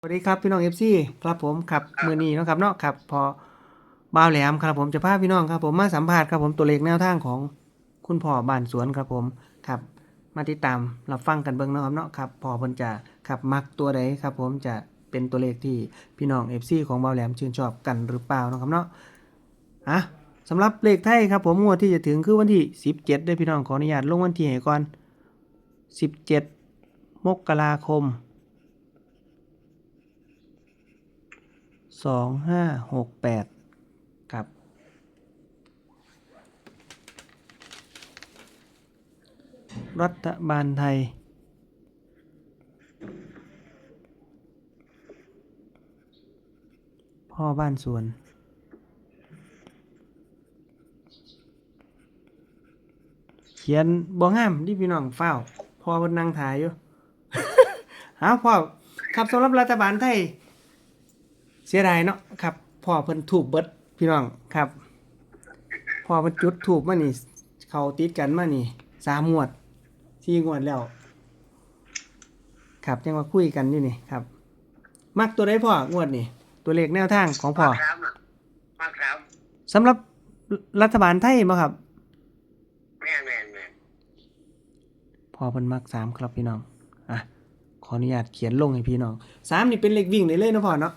สวัสดีครับพี่น้องเอฟซีครับผมครับมือนีนะครับเนาะครับพอบ่าวแหลมครับผมจะพาพี่น้องครับผมมาสัมภาษณ์ครับผมตัวเลขแนวทางของคุณพ่อบ้านสวนครับผมครับมาติดตามรับฟังกันเบิ่งนะครับเนาะครับพอเพิ่นจะครับมักตัวใดครับผมจะเป็นตัวเลขที่พี่น้องเอฟซีของบ่าวแหลมชื่นชอบกันหรือเปล่านะครับเนาะอะสำหรับเลขไทยครับผมงวดที่จะถึงคือวันที่ 17ด้วยพี่น้องขออนุญาตลงวันที่ให้ก่อน 17 มกราคม สองห้าหกแปดกับ รัฐบาลไทย พ่อบ้านสวนเขียนบ่งามที่พี่น้องเฝ้าพ่อเพิ่นนั่งถ่ายอยู่ หาพ่อครับสำหรับรัฐบาลไทย เสียดายเนาะครับพ่อเพิ่นถูกเบิดพี่น้องครับพ่อเพิ่นจุดถูกมานี่ เขาติดกันมานี่สามงวดสี่งวดแล้ว ครับยังมาคุยกันอยู่นี่ครับ มักตัวใดพ่องวดนี่ตัวเลขแนวทางของพ่อมากครับน่ะมากครับสำหรับรัฐบาลไทยบ่ครับแม่นแม่นแม่นพ่อเพิ่นมักสามครับพี่น้องอะขออนุญาตเขียนลงให้พี่น้องสามนี่เป็นเลขวิ่งได้เลยเนาะพ่อเนาะ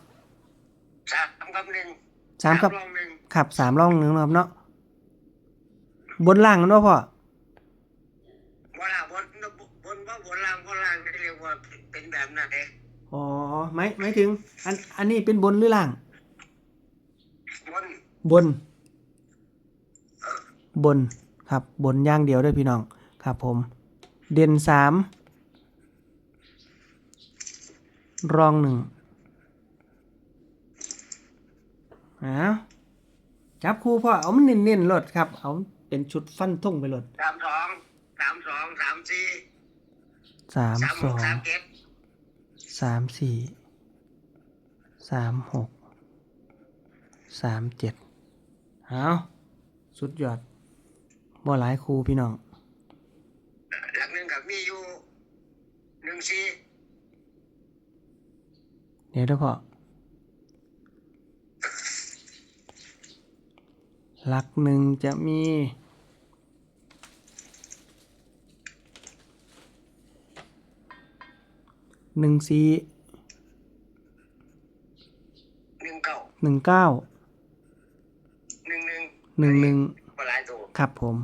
สามกับหนึ่งสามกับรองหนึ่งขับสามร่องหนึ่งนะครับเนาะบนล่างเนาะพ่อบนล่างบนบนว่าบนล่างบนล่างเรียกว่าเป็นแบบนั้นเองอ๋อหมายหมายถึง อันอันนี้เป็นบนหรือล่าง บนบน บนครับบนอย่างเดียวด้วยพี่น้องครับผม เด่นสามรองหนึ่ง อ้าวจับคู่พ่อเอามันเน้นๆรถครับ เอาเป็นชุดฟันทุ่งไปรถสามสองสามสองสามสี่สามสามสหอกงสามเจ็ดสามสี่สามหกสามเจ็ดเอาสุดยอดบ่หลายครูพี่น้องหลักหนึ่งกับมีอยู่หนึ่งสี่เดี๋ยวเด้อพ่อ หลักหนึ่งจะมีหนึ่งสี่หนึ่งเก้าหนึ่งเก้าหนึ่งหนึ่งหนึ่งหนึ่งบหลายตัวครับผม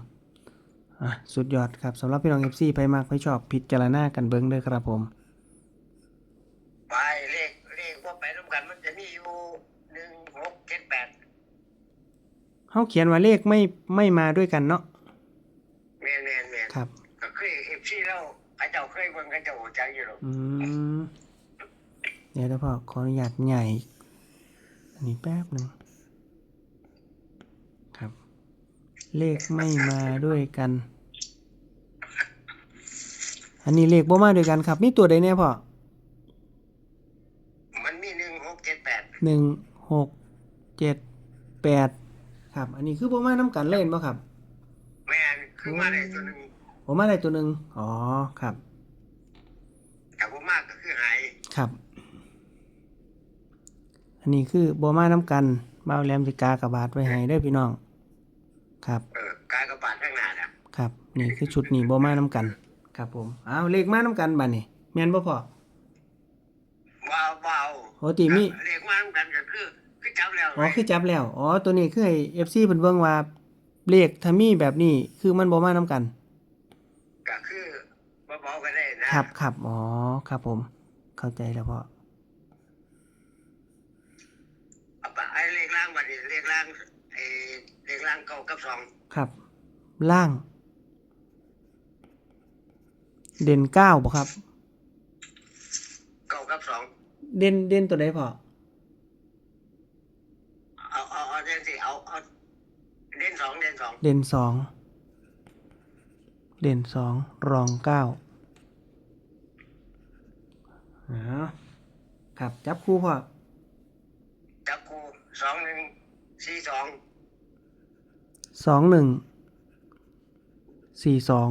อะ สุดยอดครับสำหรับพี่น้องเอฟซีไปมากไปชอบพิจารณากันเบิ้งเด้อครับผม ไปเลขเลขว่าไปร่วมกันมันจะมีอยู่หนึ่งหกเจ็ดแปด เขาเขียนว่าเลขไม่ไม่มาด้วยกันเนาะแม่นแม่นแม่นครับก็เคยเอฟซีแล้วเขาเจ้าเคยเบิ่งเขาเจ้าหัวใจอยู่หรอกอืมเดี๋ยวเดี๋ยวพ่อขออนุญาตใหญ่อันนี้แป๊บหนึ่งครับ เลขไม่มาด้วยกัน อันนี้เลขบ่มาด้วยกันครับมีตัวใดแน่พ่อมันมีหนึ่งหกเจ็ดแปดหนึ่งหกเจ็ดแปด ครับ อันนี้คือบ่มาน้ำกันเล่นป่ะครับแม่นคือมาได้ตัวหนึ่งผมมาได้ตัวหนึ่งอ๋อครับแต่ผมมากก็คือหายครับ อันนี้คือบ่มาน้ำกันบ่าวแหลมสิกากระบาดไว้ให้เด้อพี่น้อง ครับ เออกายกระบาดข้างหน้าน่ะครับ นี่คือชุดนี้บ่มาน้ำกัน ครับผมอ้าวเลขมาน้ำกันบัดนี้แม่นบ่พอ ว้าวว้าวโหติมี เรียกว่าเหมือนกันก็คือคือจับ แล้วอ๋อคือจับแล้ว อ๋อ ตัวนี้คือให้ FC เพิ่นเบิ่งว่าเลขถ้ามีแบบนี้ คือมันบ่มาน้ำกัน ก็คือเบาๆก็ได้นะครับครับอ๋อ ครับผม เข้าใจแล้วพ่อเอาไปไอ้เลขล่างบัดนี้เลขล่างไอ้เลขล่างเก้ากับสองครับ ล่าง เด่นเก้าบ่ครับเก้ากับสองเด่นเด่นตัวใดพ่อ สองเด่นสองเด่นสองรองเก้าครับจับคู่พ่อจับคู่สองหนึ่งสี่สองสองหนึ่งสี่สอง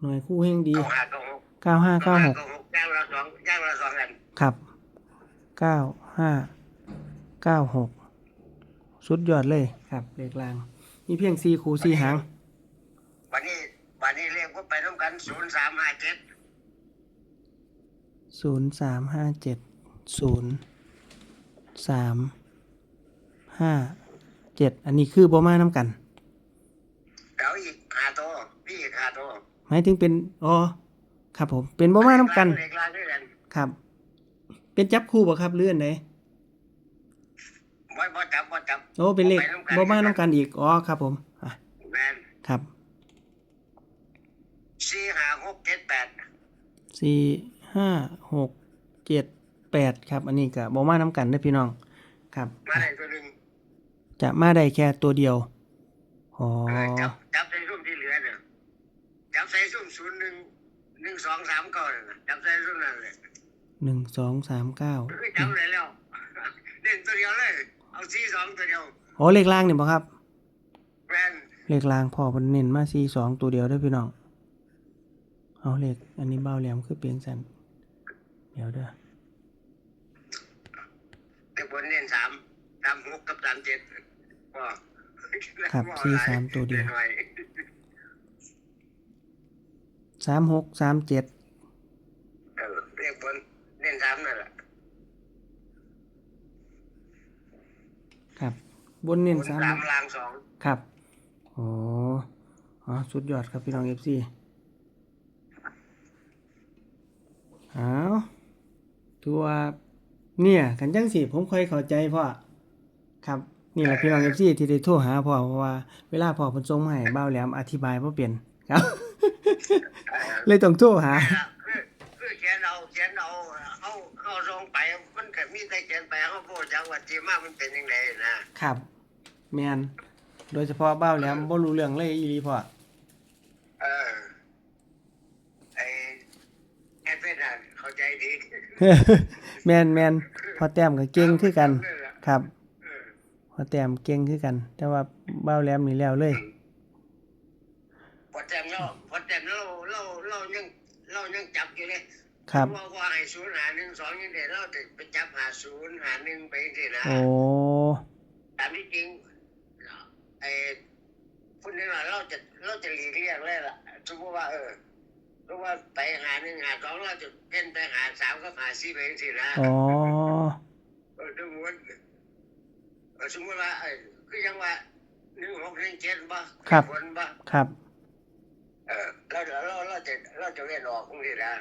หน่วยคู่เฮงดีเอาหาตรง เก้าห้าเก้าหกเก้าหกย่างละสองย่างละสองกันครับเก้าห้าเก้าหกสุดยอดเลยครับเลขลาง มีเพียงสี่คู่สี่หาง วันนี้วันนี้เรียกว่าไปร่วมกันศูนย์สามห้าเจ็ดศูนย์สามห้าเจ็ดศูนย์สามห้าเจ็ดอันนี้คือบ่มาน้ำกันเดี๋ยวอีกห้าตัวพี่อีกห้าตัวหมายถึงเป็นอ๋อ ครับผมเป็นบ่มาน้ำกัน เล็กลางด้วยกันครับ เป็นจับคู่บ่ครับเลื่อนไหนบ่บ่จับบ่จับโอ้เป็นเลขบ่มาน้ำกันอีกอ๋อครับ ผมอะแมนครับสี่ห้าหกเจ็ดแปดสี่ห้าหกเจ็ดแปดครับ อันนี้ก็บ่มาน้ำกันเด้พี่น้องครับมาได้ตัวหนึ่งจะมาได้แค่ตัวเดียวอ๋อเออจับจับใส่ซุ่มที่เหลือเนี่ยจับใส่ซุ่มศูนย์หนึ่ง หนึ่งสองสามเก้าเนี่ยนะจับใส่ซุ่มนั่นเลยหนึ่งสองสามเก้าคือจับเลยแล้วเด่นตัวเดียวเลย เอาสี่สองตัวเดียวโอ้เลขล่างเนี่ยบ่ครับแมนเลขล่างพอมันเน้นมาสี่สองตัวเดียวได้อพี่น้องเอาเลขอันนี้เบาแหลมคือเปลี่ยนสันเดี๋ยวเด้อแต่บนเน้นสามสามหกกับสามเจ็ดก็ครับสี่สามตัวเดียวหน่อย สามหกสามเจ็ดเออเรียกบนเน้นสามนั่นแหละครับ บนเน้นบนสามสามลางสองครับโอ้อ๋อสุดยอดครับพี่น้องเอฟซีเอาถือว่าเนี่ยกันจังสิผมค่อยเข้าใจพ่อครับนี่แหละพี่น้องเอฟซีที่ได้โทรหาพ่อเพราะว่าเวลาพ่อเพิ่นส่งมาให้เบ้าแหลมอธิบายบ่เปลี่ยนครับ เลยต้องโทรหา คือคือเขียนเอาเขียนเอาเอาเข้าลงไปมันก็มีแต่เขียนไปเขาพูดจังว่าจีมามันเป็นยังไงนะครับ แมนโดยเฉพาะเบ้าแหลมบ่รู้เรื่องเลยอีหลีพ่อเออไอแอดเวนอะเข้าใจดีแมนแมนพอแต้มก็เก่งคือกันเออครับ เออพอแต้มเก่งคือกัน แต่ว่าเบ้าแหลมนี่แล้วเลย พอแต้มเราพ ยังจับอยู่เลยครับว่าว่าให้ศูนย์หาหนึ่งสองยังเดียวเราจะไปจับหาศูนย์หาหนึ่งไปสินะโอ้ตามที่จริงไอ้คนนี้ว่าเราจะเราจะหลีกเลี่ยงเลยล่ะสมมติว่าเออสมมติว่าไปหาหนึ่งหาสองเราจะเล่นไปหาสามก็หาสี่ไปสินะอ๋อเออสมมติเออสมมติว่าเออคือยังว่าหนึ่งหกหนึ่งเจ็ดบ่ครับคนบ่ครับ เออเราเราเราจะเราจะเล่นออกตรงนี้นะ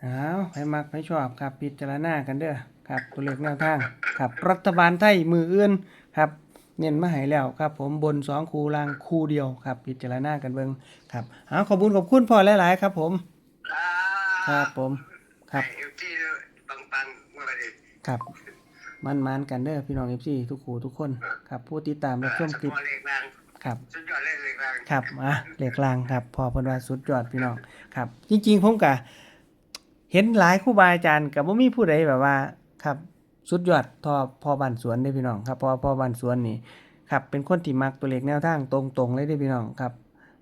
เอาให้มักให้ชอบครับพิจารณากันเด้อครับตัวเลขแนวทางครับรัฐบาลไทยมืออื่นครับเน้นมาให้แล้วครับ ผมบนสองคูล่างคูเดียวครับ พิจารณากันเบิ่งครับเอาขอบคุณขอบคุณพ่อหลายๆครับ ผม ครับผม ครับไอ้ที่ปังปังๆเมื่อดีครับ มันมานๆกันเด้อพี่น้องเอฟซีทุกครูทุกคนครับผู้ติดตามรับชมคลิปสมอเลขล่างครับ สุดยอดเลยเลขล่างครับอะเหล็กลางครับ พอเพิ่นว่าสุดยอดพี่น้องครับ จริงๆผมก็เห็นหลายครูบาอาจารย์ก็บ่มีผู้ใดแบบว่าครับ สุดยอดทอพอบ้านสวนเด้อพี่น้องครับเพอพอบ้านสวนนี่ครับเป็นคนที่มักตัวเลขแนวทางตรงๆเลยเด้อพี่น้องครับ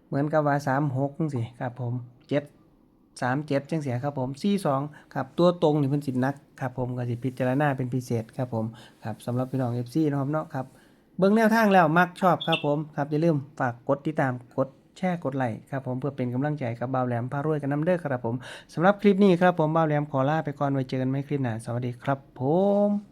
เหมือนกับว่า36จังซี่ครับผม สามเจ็ดจังเสียครับผม42ครับตัวตรงนี่เพิ่นสินักครับผมก็สิพิจารณาเป็นพิเศษครับผมครับสำหรับพี่น้องเอฟซีนะครับเนาะครับเบื้องแนวทางแล้วมักชอบครับผมครับอย่าลืมฝากกดติดตามกดแชร์กดไลค์ครับผมเพื่อเป็นกำลังใจกับบ่าวแหลมพารวยกันน้ำเด้อครับผมสำหรับคลิปนี้ครับผมบ่าวแหลมขอลาไปก่อนไว้เจอกันใหม่คลิปหน้าสวัสดีครับผม